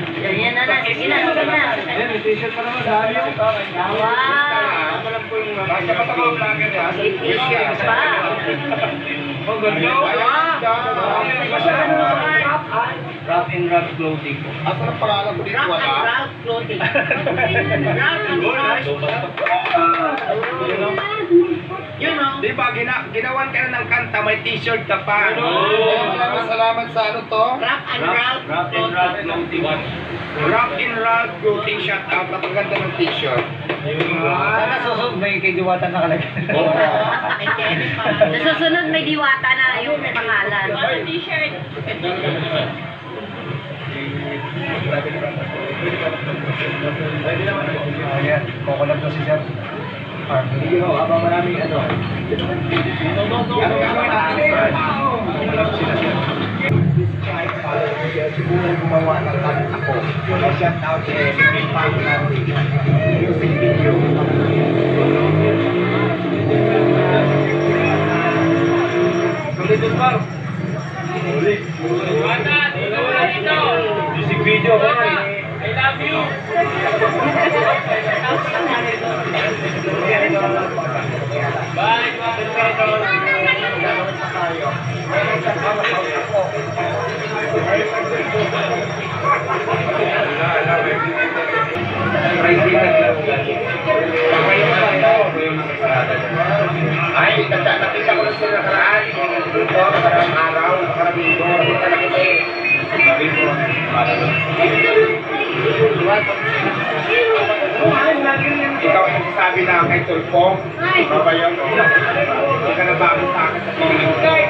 Yan na na. Sige na, sige na. Ayan, may t-shirt pa naman. Dami yung Wow. Ako lang po yung Basta pa ako vlogger ha. May t-shirt pa. Oh, ganda. Basta ano naman? Wrap and wrap clothing. Ako ang pangalan ko dito Rock and wala. roll clothing. Rock and roll. You know. Di ba, gina ginawan ka na ng kanta, may t-shirt ka pa. Maraming salamat sa ano to. Rock and roll clothing. clothing. Rock and roll clothing shout out. Ang ganda ng t-shirt. Sana susunod may kay Diwata nakalagay. Oo. Sa susunod may diwata na yung pangalan. Ayan, kukulab to si Sir. Hindi mo, habang maraming ano. Ano natin? Kukulab sila Sir. Siguro gumawa ng kanta ko. Shout out eh. Pag music video. Sulit ba? Sulit. Music video ba? I love you. Ay, nakita nakita ko sila nakaraan. Dito, nakarang araw, nakarang linggo. Nakita na kita eh. Ikaw ang nagsasabi na kay Tulpong. Baba yun. oh. Hindi ka na bago sa akin sa piling. Kay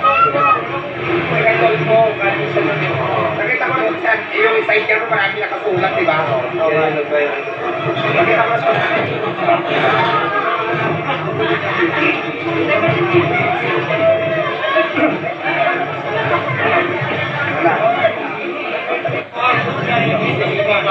Tulpong. galing siya oh. Nakita ko yung sa yung side camera marami nakasulat, di ba? Nakita ko sa Ito kinig ko sa akin. Wala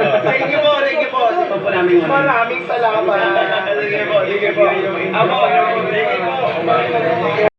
Thank you po, maraming maraming salamat. Sige po, sige po. Ako, sige po.